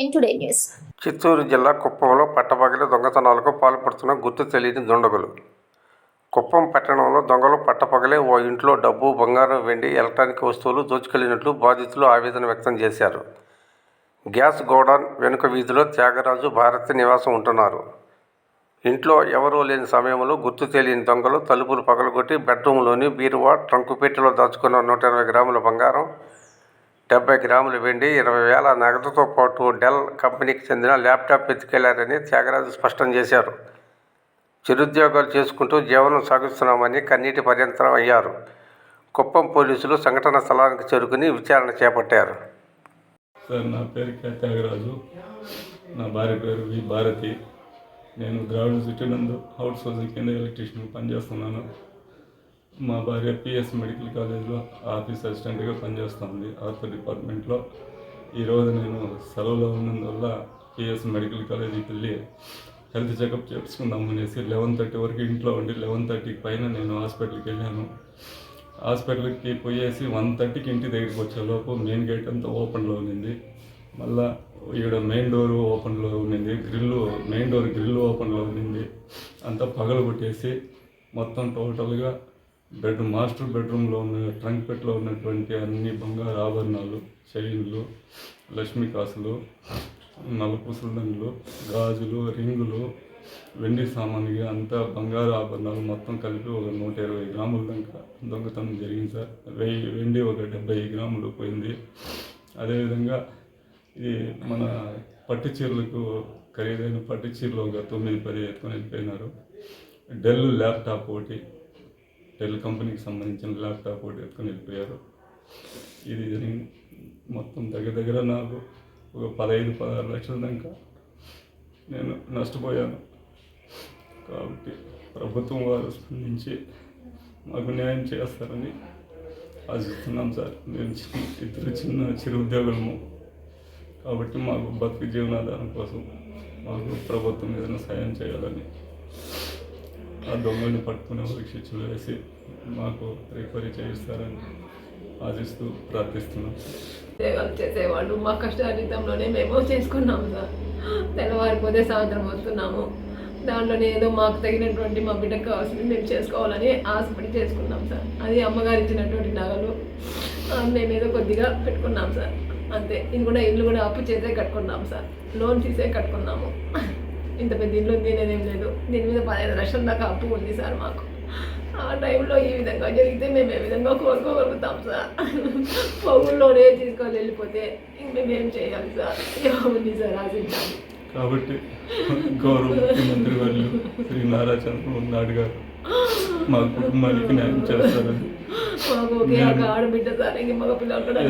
ఎన్ today news Chittoor జిల్లా కుప్పంలో పట్టపగలి దొంగతనాలకు పాల్పడుతున్న గుర్తు తెలియని దుండగులు. కుప్పం పట్టణంలో దొంగలు పట్టపగలే ఓ ఇంట్లో డబ్బు బంగారం వెండి ఎలక్ట్రానిక్ వస్తువులు దోచుకెళ్ళినట్లు బాధితులు ఆవేదన వ్యక్తం చేశారు. గ్యాస్ గోడౌన్ వెనుక వీధిలో త్యాగరాజు భారతి నివాసం ఉంటున్నారు. ఇంట్లో ఎవరూ లేని సమయంలో గుర్తు తెలియని దొంగలు తలుపులు పగలగొట్టి బెడ్రూమ్లోని బీరువా ట్రంకు పెట్టెలో దాచుకున్న నూట ఇరవై గ్రాముల బంగారం డెబ్బై గ్రాముల వెండి ఇరవై వేల నగదుతో పాటు డెల్ కంపెనీకి చెందిన ల్యాప్టాప్ ఎత్తుకెళ్ళారని త్యాగరాజు స్పష్టం చేశారు. చిరుద్యోగాలు చేసుకుంటూ జీవనం సాగిస్తున్నామని కన్నీటి పర్యంతరం అయ్యారు. కుప్పం పోలీసులు సంఘటన స్థలానికి చేరుకుని విచారణ చేపట్టారు. సార్ నా పేరు త్యాగరాజు. నా భార్య పేరు వి భారతి. నేను ద్రావిడ సిటీ నందు హౌస్ హౌసింగ్ కింద ఎలక్ట్రీషియన్ పనిచేస్తున్నాను. మా భార్య పిఎస్ మెడికల్ కాలేజ్లో ఆఫీస్ అసిస్టెంట్గా పనిచేస్తుంది. ఆర్థో డిపార్ట్మెంట్లో ఈరోజు నేను సెలవులో ఉన్నందువల్ల పిఎస్ మెడికల్ కాలేజీకి వెళ్ళి హెల్త్ చెకప్ చేసుకుందాం అనేసి లెవెన్ థర్టీ వరకు ఇంట్లో ఉండి లెవెన్ థర్టీకి పైన నేను హాస్పిటల్కి వెళ్ళాను. హాస్పిటల్కి పోయేసి వన్ థర్టీకి ఇంటి దగ్గరికి వచ్చేలోపు మెయిన్ గేట్ అంతా ఓపెన్లో ఉండింది మళ్ళా ఈడ మెయిన్ డోర్ ఓపెన్లో ఉన్నింది. గ్రిల్ మెయిన్ డోర్ గ్రిల్ ఓపెన్లో ఉన్నింది. అంతా పగలు కొట్టేసి మొత్తం టోటల్గా బెడ్ మాస్టర్ బెడ్రూమ్లో ఉన్న ట్రంక్ పెట్లో ఉన్నటువంటి అన్ని బంగారు ఆభరణాలు చైన్లు లక్ష్మీ కాసులు నలుపుసులు గాజులు రింగులు వెండి సామాన్లుగా అంతా బంగారు ఆభరణాలు మొత్తం కలిపి ఒక నూట ఇరవై గ్రాముల దాకా దొంగతనం జరిగింది సార్. వెయ్యి వెండి ఒక డెబ్బై గ్రాములు పోయింది. అదేవిధంగా ఇది మన పట్టు చీరలకు ఖరీదైన పట్టు చీరలు ఒక తొమ్మిది పది ఎత్తుకొని వెళ్ళిపోయినారు. డెల్ ల్యాప్టాప్ ఒకటి టెల్ కంపెనీకి సంబంధించిన ల్యాప్టాప్ ఒకటి ఎత్తుకొని వెళ్ళిపోయారు. ఇది జరిగింది మొత్తం దగ్గర దగ్గర నాకు ఒక పదహైదు పదహారు లక్షల దాకా నేను నష్టపోయాను. కాబట్టి ప్రభుత్వం వారు స్పందించి మాకు న్యాయం చేస్తారని ఆశిస్తున్నాం సార్. మేము చిన్న ఇద్దరు చిన్న చిరు ఉద్యోగులము. కాబట్టి మాకు బతుకు జీవనాధారం కోసం మాకు ప్రభుత్వం ఏదైనా సాయం చేయాలని ఆ దొంగలను పట్టుకునే వారికి శిక్షలు వేసి మాకు రికవరీ చేయిస్తారని ఆశిస్తూ ప్రార్థిస్తున్నాం. సేవలు చేసేవాళ్ళు మా కష్టాతీతంలోనే మేము చేసుకున్నాము సార్. తెల్లవారిపోతే సాయంత్రం వస్తున్నాము. దాంట్లోనే ఏదో మాకు తగినటువంటి మా బిడ్డకు కావాల్సింది మేము చేసుకోవాలని ఆశపడి చేసుకున్నాం సార్. అది అమ్మగారు ఇచ్చినటువంటి నగలు. మేము మేమేదో కొద్దిగా పెట్టుకున్నాం సార్. అంతే. ఇది కూడా ఇల్లు కూడా అప్పు చేసే కట్టుకున్నాం సార్. లోన్ తీసే కట్టుకున్నాము. ఇంత పెద్ద ఇల్లు ఉంది అనేదేం లేదు. దీని మీద పదహైదు లక్షల దాకా అప్పు ఉంది సార్ మాకు. ఆ టైంలో ఈ విధంగా జరిగితే మేము ఏ విధంగా కోరుకోగలుగుతాం సార్? పౌరుల్లోనే తీసుకొని వెళ్ళిపోతే ఇంక మేమేం చేయాలి సార్? ఏముంది సార్ ఆశించాలి కాబట్టి గౌరవ ముఖ్యమంత్రి వర్యులు శ్రీ నారా చంద్రబాబు నాయుడు గారు మా కుటుంబానికి న్యాయం చేస్తారని మాకు ఒకే ఆడబిడ్డ సార్ ఇంక మగ పిల్లలు కూడా.